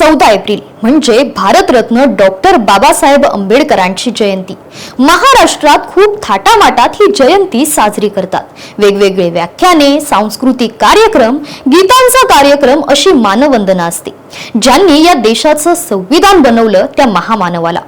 चौदा एप्रिल. म्हणजे भारतरत्न डॉक्टर बाबासाहेब आंबेडकरांची जयंती. महाराष्ट्रात खूप थाटामाटात ही जयंती साजरी करतात. वेगवेगळे व्याख्याने सांस्कृतिक कार्यक्रम गीतांचा कार्यक्रम अशी मानवंदना असते. ज्यांनी या देशाचं संविधान बनवलं त्या महामानवाला.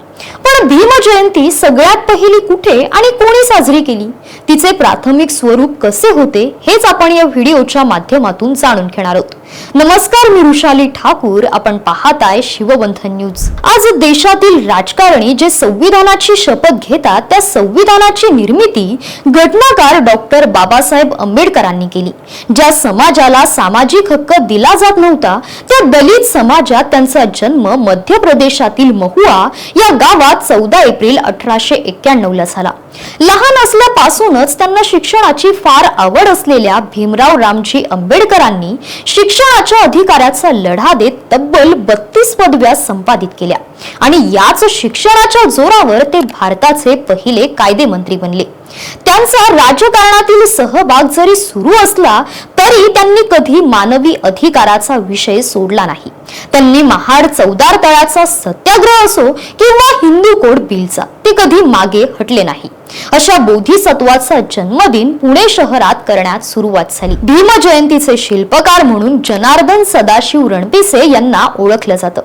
पण भीम जयंती सगळ्यात पहिली कुठे आणि कोणी साजरी केली? तिचे प्राथमिक स्वरूप कसे होते हेच आपण या व्हिडिओच्या माध्यमातून जाणून घेणार आहोत. नमस्कार मी रुशाली ठाकूर. आपण पाहताय शिवबंधन न्यूज. आज देशातील राजकारणी जे संविधानाची शपथ घेतात त्या संविधानाची निर्मिती घटनाकार डॉक्टर बाबासाहेब आंबेडकरांनी केली. ज्या समाजाला सामाजिक हक्क दिला जात नव्हता त्या दलित समाजात त्यांचा जन्म मध्य प्रदेशातील महुआ या गावात चौदा एप्रिल अठराशे एक्क्याण्णव ला झाला. लहान असल्यापासूनच त्यांना शिक्षणाची फार आवड असलेल्या भीमराव रामजी आंबेडकरांनी शिक्षणाच्या अधिकाराचा लढा देत तब्बल बत्तीस पदव्या संपादित केल्या आणि याच शिक्षणाच्या जोरावर ते भारताचे पहिले कायदेमंत्री बनले. त्यांचा राजकारणातील सहभाग जरी सुरू असला तरी त्यांनी कधी मानवी अधिकाराचा विषय सोडला नाही. त्यांनी महाड चौदार तळाचा सत्याग्रह असो किंवा हिंदू कोड बिलचा ते कधी मागे हटले नाही. अशा बोधिसत्वाचा जन्मदिन पुणे शहरात करण्यात सुरुवात झाली. भीम जयंतीचे शिल्पकार म्हणून जनार्दन सदाशिव रणपिसे यांना ओळखलं जातं.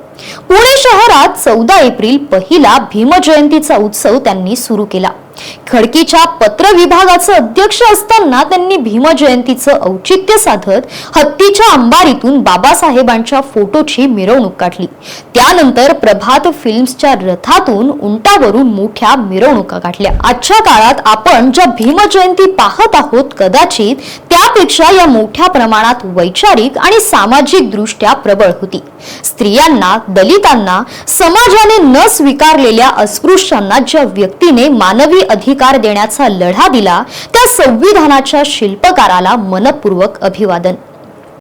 पुणे शहरात चौदा एप्रिल पहिला भीम जयंतीचा उत्सव त्यांनी सुरू केला. खडकीच्या पत्र विभागाचे अध्यक्ष असताना त्यांनी भीम जयंतीचं औचित्य साधत हत्तीच्या अंबारीतून बाबासाहेबांच्या फोटोची मिरवणूक काढली. त्यानंतर प्रभात फिल्म्सच्या रथातून उंटावरून मोठ्या मिरवणुका काढल्या. आजच्या काळात आपण ज्या भीमजयंती पाहत आहोत कदाचित त्यापेक्षा या मोठ्या प्रमाणात वैचारिक आणि सामाजिक दृष्ट्या प्रबळ होती. स्त्रियांना दलितांना समाजाने न स्वीकारलेल्या अस्पृश्यांना ज्या व्यक्तीने मानवी अधिकार देण्याचा लढा दिला त्या संविधानाच्या शिल्पकाराला मनपूर्वक अभिवादन.